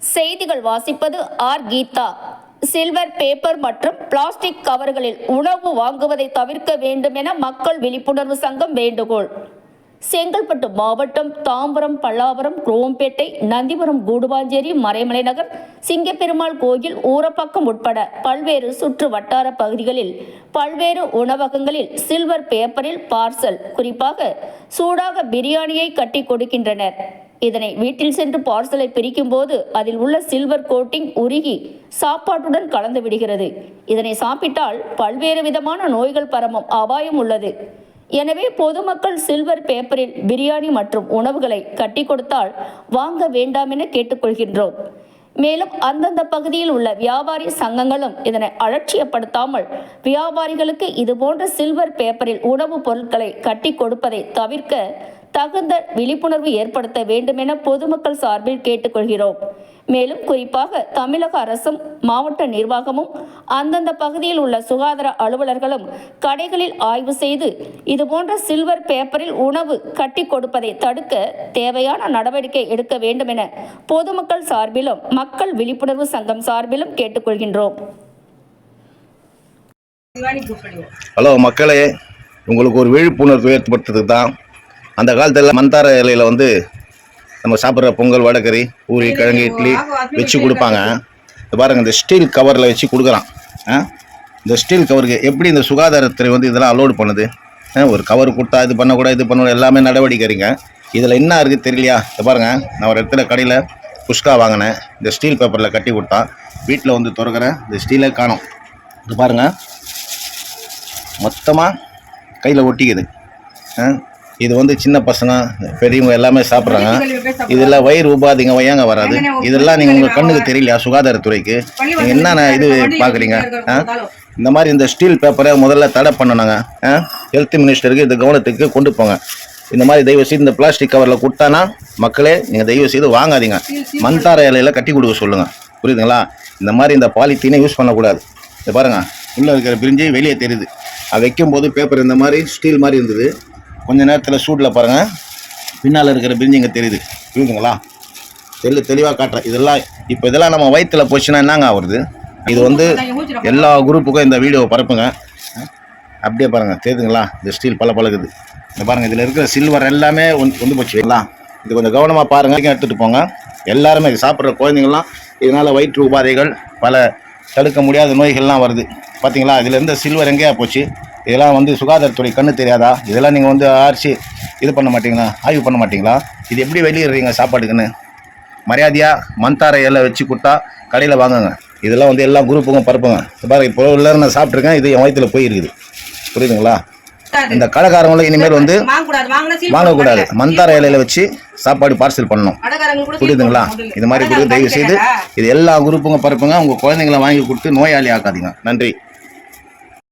செய்திகள் வாசிப்பது R. Geetha. Silver paper மற்றும் பிளாஸ்டிக் கவர்களில் உணவு வாங்குவதை தவிர்க்க வேண்டும் என மக்கள் விழிப்புணர்வு சங்கம் வேண்டுகோள். செங்கல்பட்டு மாவட்டம் தாம்பரம் பல்லாவரம் குரோம்பேட்டை நந்திபுரம் கூடுவாஞ்சேரி மறைமலை நகர் சிங்கப்பெருமாள் கோயில் ஊரப்பாக்கம் உட்பட பல்வேறு சுற்று வட்டார பகுதிகளில் பல்வேறு உணவகங்களில் சில்வர் பேப்பரில் பார்சல் குறிப்பாக சூடாக பிரியாணியை கட்டி கொடுக்கின்றனர். இதனை வீட்டில் சென்று பார்சலை பிரிக்கும் போது அதில் உள்ள சில்வர் கோட்டிங் உருகி சாப்பாட்டுடன் கலந்து விடுகிறது. இதனை சாப்பிட்டால் பல்வேறு விதமான நோய்கள் பரமும் அபாயம் உள்ளது. எனவே பொதுமக்கள் சில்வர் பேப்பரில் பிரியாணி மற்றும் உணவுகளை கட்டி கொடுத்தால் வாங்க வேண்டாம் என கேட்டுக்கொள்கின்றோம். மேலும் அந்தந்த பகுதியில் உள்ள வியாபாரி சங்கங்களும் இதனை அலட்சியப்படுத்தாமல் வியாபாரிகளுக்கு இதுபோன்ற சில்வர் பேப்பரில் உணவுப் பொருட்களை கட்டி கொடுப்பதை தவிர்க்க தகுந்த விழிப்புணர்வு ஏற்படுத்த வேண்டும் என பொதுமக்கள் சார்பில் கேட்டுக்கொள்கிறோம். மேலும் குறிப்பாக தமிழக அரசும் மாவட்ட நிர்வாகமும் அந்தந்த பகுதியில் உள்ள சுகாதார அலுவலர்களும் கடைகளில் ஆய்வு செய்து இதுபோன்ற சில்வர் பேப்பரில் உணவு கட்டி கொடுப்பதை தடுக்க தேவையான நடவடிக்கை எடுக்க வேண்டும் என பொதுமக்கள் சார்பிலும் மக்கள் விழிப்புணர்வு சங்கம் சார்பிலும் கேட்டுக்கொள்கின்றோம். ஹலோ மக்களே உங்களுக்கு ஒரு விழிப்புணர்வு ஏற்படுத்துறதுக்கு தான் அந்த காலத்தில் மந்தார இலையில் வந்து நம்ம சாப்பிட்ற பொங்கல் வடகறி பூரி கிழங்கு இட்லி வச்சு கொடுப்பாங்க. இது பாருங்கள் இந்த ஸ்டீல் கவரில் வச்சு கொடுக்குறான். ஆ? இந்த ஸ்டீல் கவருக்கு எப்படி இந்த சுகாதாரத்துறை வந்து இதெல்லாம் அலோடு பண்ணுது? ஆ, ஒரு கவர் கொடுத்தா இது பண்ணக்கூடாது இது பண்ணக்கூடாது எல்லாமே நடவடிக்கைங்க இதில் என்ன இருக்குது தெரியலையா? இது பாருங்கள் நான் ஒரு இடத்துல கடையில் புஷ்கா வாங்கினேன். இந்த ஸ்டீல் பேப்பரில் கட்டி கொடுத்தான். வீட்டில் வந்து திறக்கிறேன் இந்த ஸ்டீலே காணும். இது பாருங்கள் மொத்தமாக கையில் ஒட்டிக்குது. ஆ? இது வந்து சின்ன பசங்க பெரியவங்க எல்லாமே சாப்பிட்றாங்க. இதெல்லாம் வயிறு உபாதைங்க வையாங்க வராது. இதெல்லாம் நீங்கள் உங்கள் கண்ணுக்கு தெரியலையா சுகாதாரத்துறைக்கு? நீங்கள் என்னென்ன இது பார்க்குறீங்க? ஆ? இந்த மாதிரி இந்த ஸ்டீல் பேப்பரை முதல்ல தடை பண்ணணுங்க. ஆ? ஹெல்த் மினிஸ்டருக்கு இது கவனத்துக்கு கொண்டு போங்க. இந்த மாதிரி தயவு செய்து இந்த பிளாஸ்டிக் கவரில் கொடுத்தானா மக்களே நீங்கள் தயவு செய்து வாங்காதீங்க. மண்தார இலையில கட்டி கொடுக்க சொல்லுங்கள் புரியுதுங்களா? இந்த மாதிரி இந்த பாலித்தீனை யூஸ் பண்ணக்கூடாது. இது பாருங்கள் உள்ளே இருக்கிற பிரிஞ்சு வெளியே தெரியுது. அது வைக்கும்போது பேப்பர் இந்த மாதிரி ஸ்டீல் மாதிரி இருந்தது. கொஞ்ச நேரத்தில் சூட்டில் பாருங்கள் பின்னால் இருக்கிற பிரிஞ்சு இங்கே தெரியுது. புரியுதுங்களா தெளி தெளிவாக காட்டுறேன். இதெல்லாம் இப்போ இதெல்லாம் நம்ம வயிற்றுல போச்சுன்னா என்னங்க ஆகுறது இது வந்து எல்லா குரூப்புக்கும் இந்த வீடியோவை பரப்புங்க. அப்படியே பாருங்கள் தெரியுதுங்களா? இந்த ஸ்டீல் பல பழகுது இந்த பாருங்கள் இதில் இருக்கிற சில்வர் எல்லாமே வந்து வந்து போச்சுங்களா இது கொஞ்சம் கவனமாக பாருங்கள் எடுத்துகிட்டு போங்க. எல்லாருமே இது சாப்பிட்ற குழந்தைங்கள்லாம் இதனால் வயிற்று உபாதைகள் பல தடுக்க முடியாத நோய்கள்லாம் வருது. பார்த்தீங்களா இதில் இருந்த சில்வர் எங்கேயா போச்சு? இதெல்லாம் வந்து சுகாதாரத்துறை கண்ணு தெரியாதா? இதெல்லாம் நீங்கள் வந்து அரிசி இது பண்ண மாட்டீங்களா? ஆய்வு பண்ண மாட்டீங்களா? இது எப்படி வெளியிடுறீங்க சாப்பாட்டுக்குன்னு? மரியாதையாக மந்தார இலை வச்சு கொடுத்தா கடையில் வாங்குங்க. இதெல்லாம் வந்து எல்லா குரூப்புக்கும் பரப்புங்க. பாருங்க இப்போ உள்ள நான் சாப்பிட்ருக்கேன் இது என் வயிற்றுல போயிருக்குது. புரியுதுங்களா? இந்த கடைக்காரங்களும் இனிமேல் வந்து வாங்கக்கூடாது. மந்தார இலையில வச்சு சாப்பாடு பார்சல் பண்ணணும். புரியுதுங்களா. இது மாதிரி கொடுத்து தயவு செய்து? இது எல்லா குரூப்புங்க பரப்புங்க. உங்கள் குழந்தைங்களை வாங்கி கொடுத்து நோயாளி ஆக்காதீங்க. நன்றி.